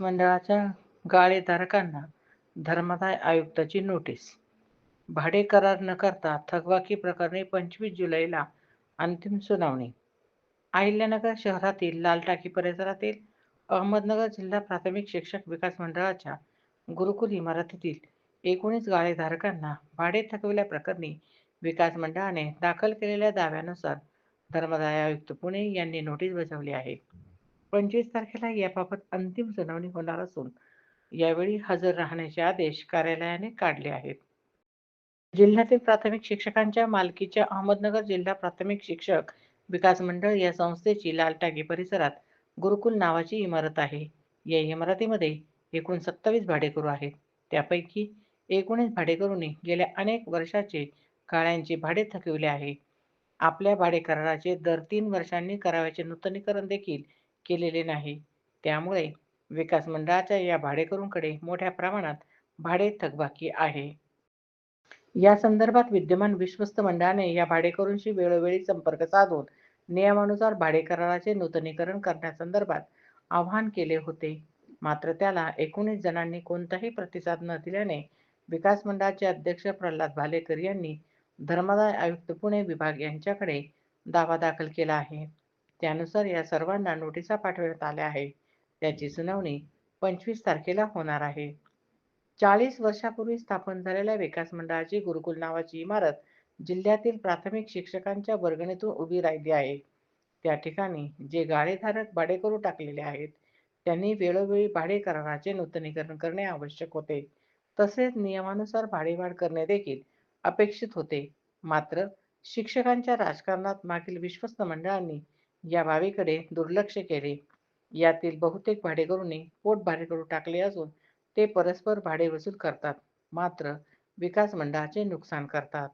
मंडळाच्या गाळेधारकांना धर्मादाय आयुक्ताची नोटीस. भाडे करार न करता थकबाकी प्रकरणी पंचवीस जुलैला अंतिम सुनावणी. अहिल्यानगर शहरातील लालटाकी परिसरातील अहमदनगर जिल्हा प्राथमिक शिक्षक विकास मंडळाच्या गुरुकुल इमारतीतील एकोणीस गाळेधारकांना भाडे थकविल्याप्रकरणी विकास मंडळाने दाखल केलेल्या दाव्यानुसार धर्मदाय आयुक्त पुणे यांनी नोटीस बजावली आहे. पंचवीस तारखेला याबाबत अंतिम सुनावणी होणार असून यावेळी हजर राहण्याचे आदेश कार्यालयाने काढले आहेत. जिल्ह्यातील प्राथमिक शिक्षकांच्या मालकीच्या अहमदनगर जिल्हा प्राथमिक शिक्षक विकास मंडळ या संस्थेची लालटाकी परिसरात गुरुकुल नावाची इमारत आहे. या इमारतीमध्ये एकूण सत्तावीस भाडेकरू आहेत. त्यापैकी एकोणीस भाडेकरूंनी गेल्या अनेक वर्षाचे काळ्यांचे भाडे थकविले आहे. आपल्या भाडे कराराचे दर तीन वर्षांनी करावयाचे नूतनीकरण देखील केलेले नाही. त्यामुळे विकास मंडळाच्या या भाडेकरूंकडे मोठ्या प्रमाणात भाडे थकबाकी आहे. या संदर्भात विद्यमान विश्वस्त मंडळाने या भाडेकरूंशी वेळोवेळी संपर्क साधून नियमानुसार भाडे कराराचे नूतनीकरण करण्यासंदर्भात आवाहन केले होते. मात्र त्याला एकोणीस जणांनी कोणताही प्रतिसाद न दिल्याने विकास मंडळाचे अध्यक्ष प्रल्हाद भालेकर यांनी धर्मादाय आयुक्त पुणे विभाग यांच्याकडे दावा दाखल केला आहे. त्यानुसार या सर्वांना नोटिसा पाठवण्यात आल्या आहे त्याची सुनावणी पंचवीस तारखेला होणार आहे. चाळीस वर्षापूर्वी स्थापन झालेल्या विकास मंडळाची गुरुकुल नावाची इमारत जिल्ह्यातील प्राथमिक शिक्षकांच्या वर्गणीतून उभी राहिली आहे. त्या ठिकाणी जे गाळेधारक भाडेकरू टाकलेले आहेत त्यांनी वेळोवेळी भाडे कराराचे नूतनीकरण करणे आवश्यक होते. तसेच नियमानुसार भाडेवाढ करणे देखील अपेक्षित होते. मात्र शिक्षकांच्या राजकारणात मागील विश्वस्त मंडळांनी या बाबीकडे दुर्लक्ष केले. यातील बहुतेक भाडेकरूंनी पोट भाडेकरू टाकले असून ते परस्पर भाडे वसूल करतात मात्र विकास मंडळाचे नुकसान करतात.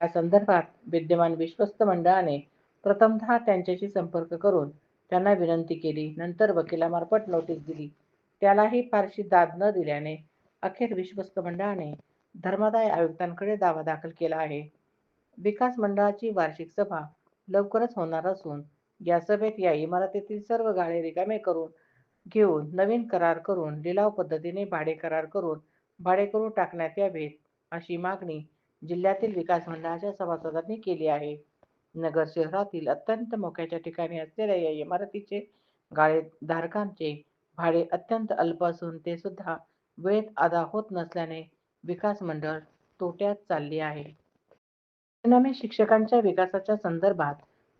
या संदर्भात विद्यमान विश्वस्त मंडळाने प्रथमतः त्यांच्याशी संपर्क करून त्यांना विनंती केली नंतर वकिलामार्फत नोटीस दिली. त्यालाही फारशी दाद न दिल्याने अखेर विश्वस्त मंडळाने धर्मादाय आयुक्तांकडे दावा दाखल केला आहे. विकास मंडळाची वार्षिक सभा लवकरच होणार असून या सभेत या इमारतीतील सर्व गाळे रिकामे करून घेऊन नवीन करार करून लिलाव पद्धतीने भाडे करार करून भाडेकरू टाकण्यात यावेत अशी मागणी जिल्ह्यातील विकास मंडळाच्या सभासदांनी केली आहे. नगर शहरातील अत्यंत मोक्याच्या ठिकाणी असलेल्या या इमारतीचे गाळेधारकांचे भाडे अत्यंत अल्प असून ते सुद्धा वेळेत अदा होत नसल्याने विकास मंडळ तोट्यात चालली आहे. परिणामी शिक्षकांच्या विकासाच्या संदर्भात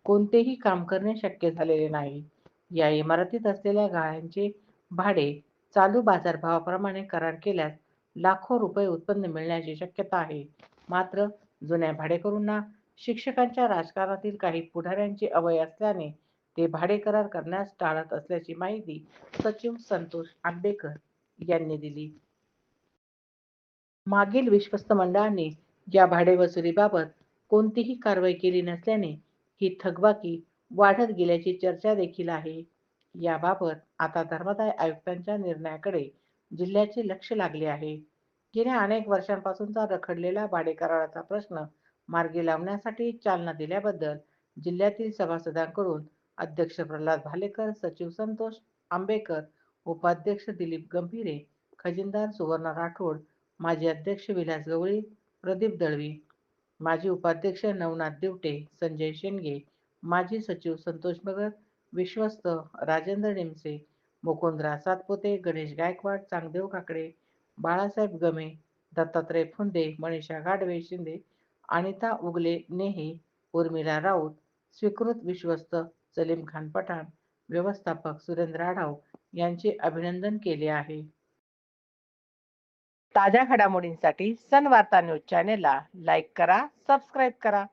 कोणतेही काम करणे शक्य झालेले नाही. या इमारतीत असलेल्या गाळ्यांचे भाडे चालू बाजारभावाप्रमाणे करार केल्यास लाखो रुपये उत्पन्न मिळण्याची शक्यता आहे. मात्र जुन्या भाडेकरूंना शिक्षकांच्या राजकारणातील काही पुढाऱ्यांचे अवय असल्याने ते भाडे करार करण्यास टाळत असल्याची माहिती सचिव संतोष आंबेकर यांनी दिली. मागील विश्वस्त मंडळाने या भाडे वसुलीबाबत कोणतीही कारवाई केली नसल्याने ही थकबाकी वाढत गेल्याची चर्चा देखील आहे. याबाबत आता धर्मदाय आयुक्तांच्या निर्णयाकडे जिल्ह्याचे लक्ष लागले आहे. गेल्या अनेक वर्षांपासूनचा रखडलेला भाडेकराराचा प्रश्न मार्गी लावण्यासाठी चालना दिल्याबद्दल जिल्ह्यातील सभासदांकडून अध्यक्ष प्रल्हाद भालेकर सचिव संतोष आंबेकर उपाध्यक्ष दिलीप गंभीरे खजिनदार सुवर्ण राठोड माजी अध्यक्ष विलास गवळी प्रदीप दळवी माजी उपाध्यक्ष नवनाथ दिवटे संजय शेंडगे माजी सचिव संतोष भगत विश्वस्त राजेंद्र निमसे मुकुंदराव सातपुते गणेश गायकवाड चांगदेव काकडे बाळासाहेब गमे दत्तात्रय फुंदे मनीषा गाडवे शिंदे अनिता उगले नेहे उर्मिला राऊत स्वीकृत विश्वस्त सलीम खान पठाण व्यवस्थापक सुरेंद्र आढाव यांचे अभिनंदन केले आहे. ताज्या घडामोडींसाठी सनवार्ता न्यूज चॅनेलला लाईक करा सबस्क्राईब करा.